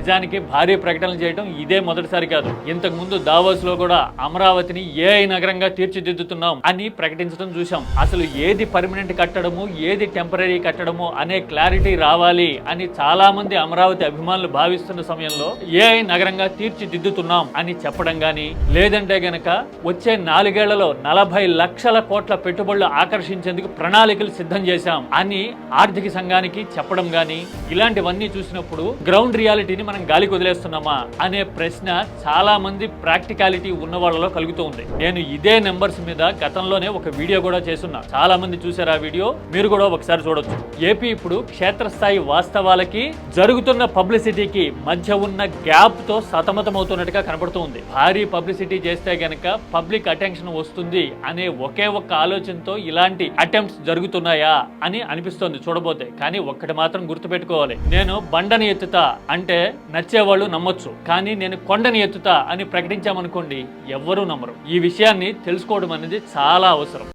నిజానికి భారీ ప్రకటనలు చేయడం ఇదే మొదటిసారి కాదు. ఇంతకు ముందు దావోస్లో కూడా అమరావతిని ఏఐ నగరంగా తీర్చిదిద్దుతున్నాం అని ప్రకటించడం చూశాం. అసలు ఏది పర్మనెంట్ కట్టడము ఏది టెంపరీ కట్టడము అనే క్లారిటీ రావాలి అని చాలా మంది అమరావతి అభిమానులు భావిస్తున్న సమయంలో ఏఐ నగరంగా తీర్చిదిద్దుతున్నాం అని చెప్పడం గాని లేదంటే గనక వచ్చే నాలుగేళ్ళలో నలభై లక్షల కోట్ల పెట్టుబడులు ఆకర్షించేందుకు ప్రణాళికలు సిద్ధం చేశాం అని ఆర్థిక సంఘానికి చెప్పడం గాని ఇలాంటివన్నీ చూసినప్పుడు గ్రౌండ్ రియాలిటీని మనం గాలికి వదిలేస్తున్నామా అనే ప్రశ్న చాలా మంది ప్రాక్టికాలిటీ ఉన్న వాళ్ళలో కలుగుతూ ఉంది. నేను ఇదే నెంబర్స్ మీద గతంలోనే ఒక వీడియో కూడా చేస్తున్నా. చాలా మంది చూసారు ఆ వీడియో మీరు కూడా ఒకసారి చూడొచ్చు. ఏపీ ఇప్పుడు క్షేత్రస్థాయి వాస్తవాలకి జరుగుతున్న పబ్లిసిటీకి మధ్య ఉన్న గ్యాప్తో సతమతమవుతున్నట్టుగా కనబడుతూ ఉంది. భారీ పబ్లిసిటీ చేస్తే గనక పబ్లిక్ అటెన్షన్ వస్తుంది అనే ఒకే ఒక్క ఆలోచనతో ఇలాంటి అటెంప్ట్స్ జరుగుతున్నాయా అని అనిపిస్తోంది చూడబోతే. కానీ ఒక్కటి మాత్రం గుర్తుపెట్టుకోవాలి. నేను బండని ఎత్తుతా అంటే నచ్చేవాళ్ళు నమ్మొచ్చు కానీ నేను కొండని ఎత్తుతా అని ప్రకటించామనుకోండి ఎవ్వరూ నమ్మరు. ఈ విషయాన్ని తెలుసుకోవడం అనేది చాలా అవసరం.